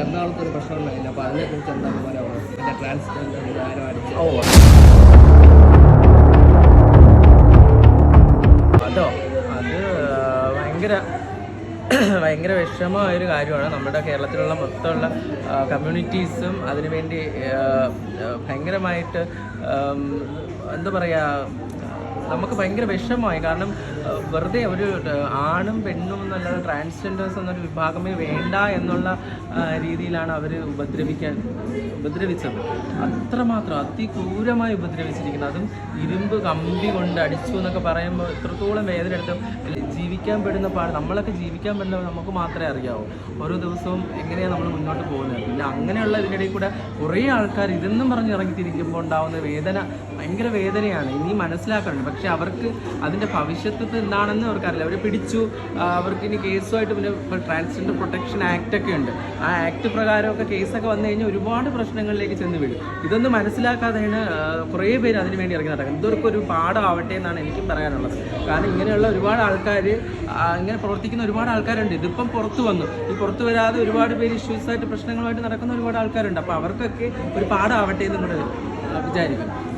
എറണാകുളത്ത് ഒരു പ്രശ്നം ഉണ്ടായില്ല അപ്പോൾ അതിനെക്കുറിച്ച് എന്താണ് പറയാനുള്ളത് മറ്റേ ട്രാൻസ്ജെൻഡർ അടിച്ച ഓ. അതോ? അത് ഭയങ്കര ഭയങ്കര വിഷമമായൊരു കാര്യമാണ്. നമ്മുടെ കേരളത്തിലുള്ള മൊത്തമുള്ള കമ്മ്യൂണിറ്റീസും അതിനുവേണ്ടി ഭയങ്കരമായിട്ട് എന്താ പറയുക നമുക്ക് ഭയങ്കര വിഷമമായി. കാരണം വെറുതെ ഒരു ആണും പെണ്ണും എന്നല്ലാതെ ട്രാൻസ്ജെൻഡേഴ്സ് എന്നൊരു വിഭാഗമേ വേണ്ട എന്നുള്ള രീതിയിലാണ് അവർ ഉപദ്രവിക്കാൻ ഉപദ്രവിച്ചത്. അത്രമാത്രം അതിക്രൂരമായി ഉപദ്രവിച്ചിരിക്കുന്നത്. അതും ഇരുമ്പ് കമ്പി കൊണ്ട് അടിച്ചു എന്നൊക്കെ പറയുമ്പോൾ എത്രത്തോളം വേദന എടുത്ത്. ജീവിക്കാൻ പെടുന്ന പാട് നമ്മളൊക്കെ ജീവിക്കാൻ പെടുന്ന നമുക്ക് മാത്രമേ അറിയാവൂ. ഓരോ ദിവസവും എങ്ങനെയാണ് നമ്മൾ മുന്നോട്ട് പോകുന്നത്. പിന്നെ അങ്ങനെയുള്ള ഇതിനിടയിൽ കൂടെ കുറേ ആൾക്കാർ ഇതെന്നും പറഞ്ഞ് ഇറങ്ങിത്തിരിക്കുമ്പോൾ ഉണ്ടാവുന്ന വേദന ഭയങ്കര വേദനയാണ്. ഇനി മനസ്സിലാക്കണം പക്ഷെ അവർക്ക് അതിന്റെ ഭവിഷ്യത്ത് എന്താണെന്ന് അവർക്കറിയില്ല. അവരെ പിടിച്ചു. അവർക്ക് ഇനി കേസുമായിട്ട് പിന്നെ ട്രാൻസ്ജെൻഡർ പ്രൊട്ടക്ഷൻ ആക്ട് ഒക്കെ ഉണ്ട്. ആ ആക്ട് പ്രകാരമൊക്കെ കേസൊക്കെ വന്നു കഴിഞ്ഞാൽ ഒരുപാട് പ്രശ്നങ്ങളിലേക്ക് ചെന്ന് വീഴും. ഇതൊന്നും മനസ്സിലാക്കാതെയാണ് കുറേ പേര് അതിന് വേണ്ടി ഇറങ്ങി നടക്കുന്നത്. ഇതൊക്കെ ഒരു പാഠമാവട്ടെ എന്നാണ് എനിക്കും പറയാനുള്ളത്. കാരണം ഇങ്ങനെയുള്ള ഒരുപാട് ആൾക്കാർ ഇങ്ങനെ പ്രവർത്തിക്കുന്ന ഒരുപാട് ആൾക്കാരുണ്ട്. ഇതിപ്പം പുറത്തു വന്നു. ഈ പുറത്തു വരാതെ ഒരുപാട് പേര് ഇഷ്യൂസായിട്ട് പ്രശ്നങ്ങളുമായിട്ട് നടക്കുന്ന ഒരുപാട് ആൾക്കാരുണ്ട്. അപ്പോൾ അവർക്കൊക്കെ ഒരു പാഠമാവട്ടെ എന്നും കൂടെ ആ, വിചാരിക്കും